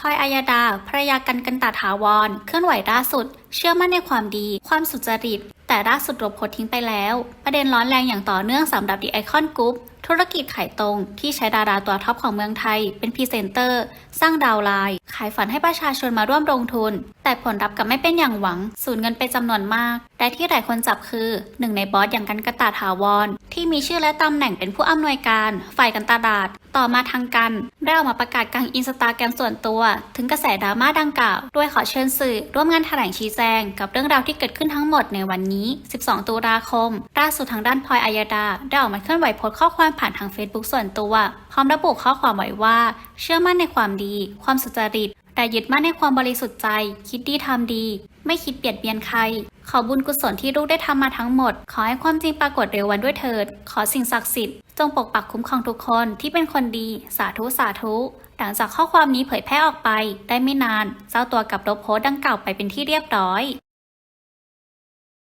พลอยอายดาภรรยากันกันตาถาวร เคลื่อนไหวล่าสุด เชื่อมั่นในความดี ความสุจริต แต่ล่าสุดลบโพสทิ้งไปแล้ว ประเด็นร้อนแรงอย่างต่อเนื่องสำหรับดีไอคอนกรุ๊ปธุรกิจขายตรง ที่ใช้ดาราตัวท็อปของเมืองไทย เป็นพรีเซนเตอร์ สร้างดาวไลน์ ขายฝันให้ประชาชนมาร่วมลงทุน แต่ผลลัพธ์กลับไม่เป็นอย่างหวัง สูญเงินไปจำนวนมาก และที่หลายคนจับคือหนึ่งในบอสอย่างกันกระตาถาวร ที่มีชื่อและตำแหน่งเป็นผู้อำนวยการ ฝ่ายการตลาดต่อมาทางกันได้ออกมาประกาศกลางอินสตาแกรมส่วนตัว ถึงกระแสดราม่าดังกล่าว ด้วยขอเชิญสื่อ ร่วมงานแถลงชี้แจง กับเรื่องราวที่เกิดขึ้นทั้งหมดในวันนี้ 12 ตุลาคมล่าสุดทางด้านพลอยอายดา ได้ออกมาเคลื่อนไหวโพสต์ข้อความผ่านทาง Facebook ส่วนตัวพร้อมระบุข้อความไว้ว่า เชื่อมั่นในความดี ความสุจริตแต่ยึดมั่นในความบริสุทธิ์ใจ คิดดีทำดี ไม่คิดเบียดเบียนใคร ขอบุญกุศลที่ลูกได้ทำมาทั้งหมด ขอให้ความจริงปรากฏเร็ววันด้วยเถิด ขอสิ่งศักดิ์สิทธิ์จงปกปักคุ้มครองทุกคนที่เป็นคนดี สาธุสาธุ หลังจากข้อความนี้เผยแพร่ออกไป ได้ไม่นาน เจ้าตัวกับลบโพสต์ดังกล่าวไปเป็นที่เรียบร้อย